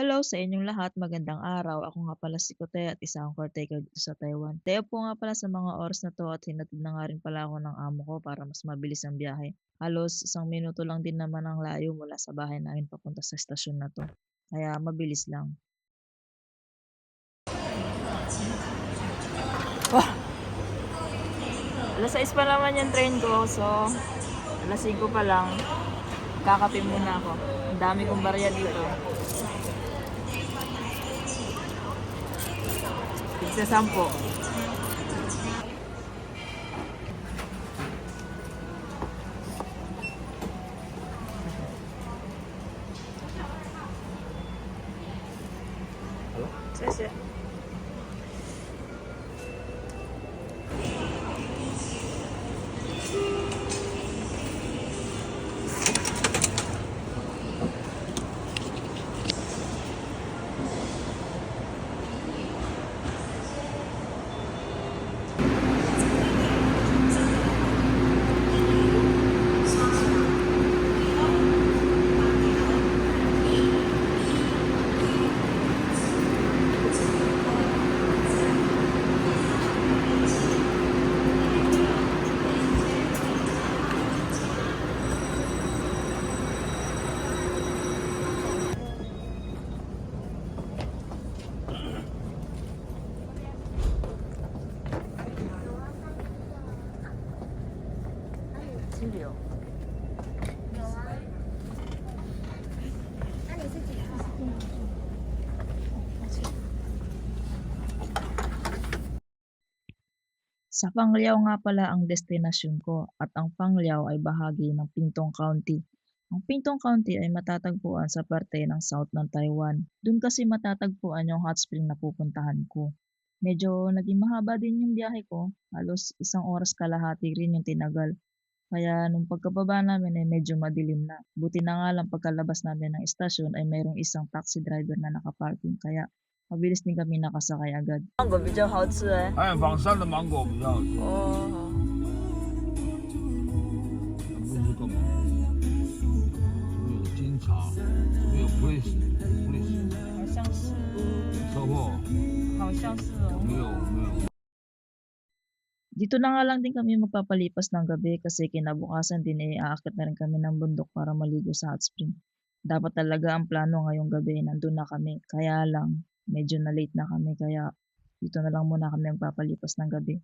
Hello sa inyong lahat, magandang araw. Ako nga pala si Kote at isa akong caretaker dito sa Taiwan. Teo po nga pala sa mga oras na to at hinatid na nga rin pala ako ng amo ko para mas mabilis ang biyahe. Halos isang minuto lang din naman ang layo mula sa bahay namin papunta sa estasyon na to. Kaya mabilis lang. Wah! Alas 6 pa naman yung train ko, so alas 5 pa lang. Kakape muna ako. Ang dami kong barya dito. 在散步，这些。 올려. Oh. Sa Pangliao nga pala ang destinasyon ko at ang Pangliao ay bahagi ng Pintong County. Ang Pintong County ay matatagpuan sa parte ng south ng Taiwan. Doon kasi matatagpuan yung hot spring na pupuntahan ko. Medyo naging mahaba din yung biyahe ko, halos isang oras kalahati rin yung tinagal. Kaya nung pagkababa namin ay medyo madilim na. Buti na nga lang pagkalabas namin ng estasyon ay mayroong isang taxi driver na nakaparking. Kaya mabilis din kami nakasakay agad. Mango, medyo hot eh. 哎，网上的芒果比较好吃， Oh. 不是干嘛？没有金茶，没有 fresh fresh，好像是，收获好像是哦。没有没有。 Dito na nga lang din kami magpapalipas ng gabi kasi kinabukasan din eh aakit na rin kami ng bundok para maligo sa hot spring. Dapat talaga ang plano ngayong gabi nandun na kami. Kaya lang, medyo na late na kami kaya dito na lang muna kami magpapalipas ng gabi.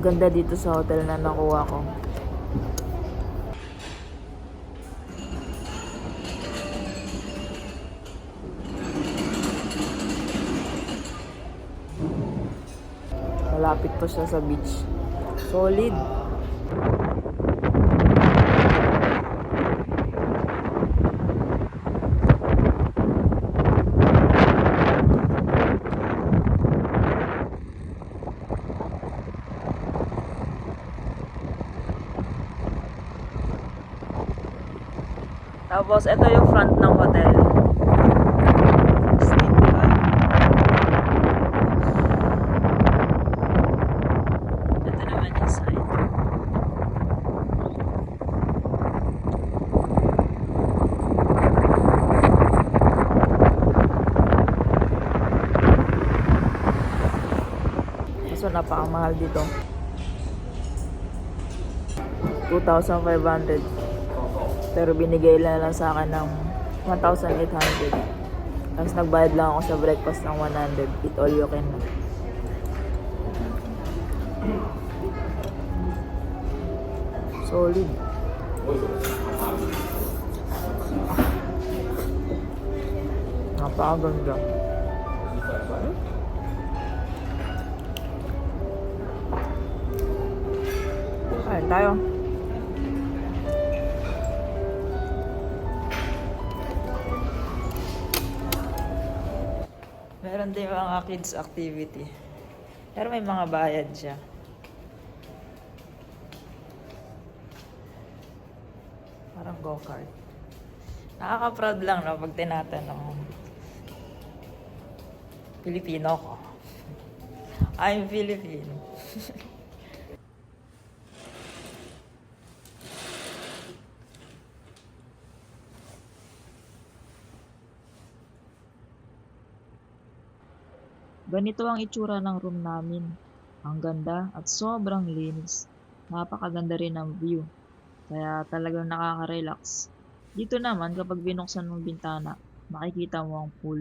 Ganda dito sa hotel na nakuha ko. Malapit pa siya sa beach. Solid. Tapos, ito yung front ng hotel. Ito naman yung side. So, napakamahal dito. 2,500. Pero binigay lang lang sa akin ng 1,800. Tapos nagbayad lang ako sa breakfast ng 100. Eat all you can. Solid. Napakaganda. Kain tayo. Meron din mga kids activity. Pero may mga bayad siya. Parang go-kart. Nakaka-proud lang no, pag tinatanong. Pilipino ko. I'm Filipino. Ganito ang itsura ng room namin. Ang ganda at sobrang linis. Napakaganda rin ng view. Kaya talagang nakaka-relax. Dito naman kapag binuksan mong bintana, makikita mo ang pool.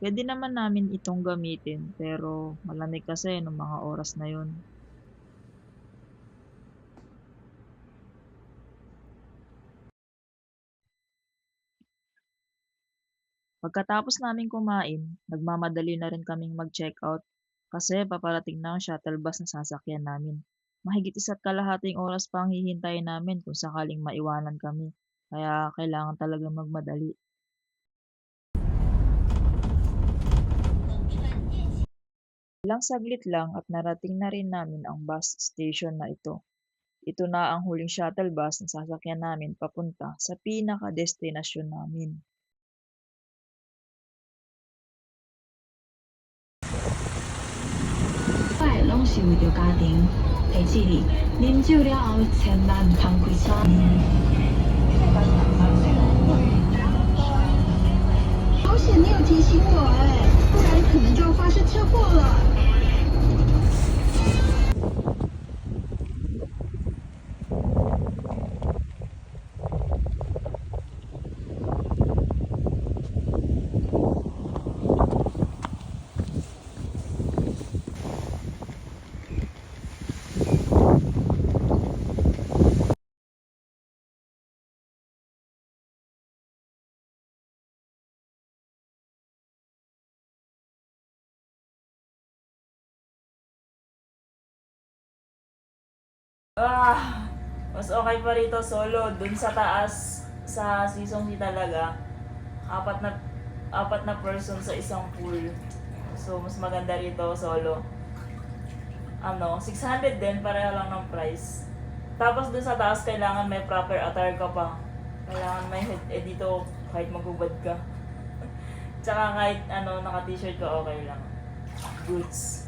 Pwede naman namin itong gamitin pero malamig kasi ng mga oras na yun. Pagkatapos namin kumain, nagmamadali na rin kaming mag-check-out kasi paparating na ang shuttle bus na sasakyan namin. Mahigit isa't kalahating oras pa ang hihintayin namin kung sakaling maiwanan kami. Kaya kailangan talaga magmadali. Ilang saglit lang at narating na rin namin ang bus station na ito. Ito na ang huling shuttle bus na sasakyan namin papunta sa pinaka-destinasyon namin. 是为着家庭。提醒你，饮酒了后千万唔通开车。好险你有提醒我哎，不然可能就要发生车祸了。Ah, mas okay pa rito solo. Dun sa taas, sa season C talaga, apat na apat na person sa isang pool. So, mas maganda rito solo. Ano, 600 din, pareho lang ng price. Tapos dun sa taas, kailangan may proper attire ka pa. Kailangan may head, eh dito, kahit magubad ka. Tsaka kahit ano, naka-t-shirt ka, okay lang. Boots.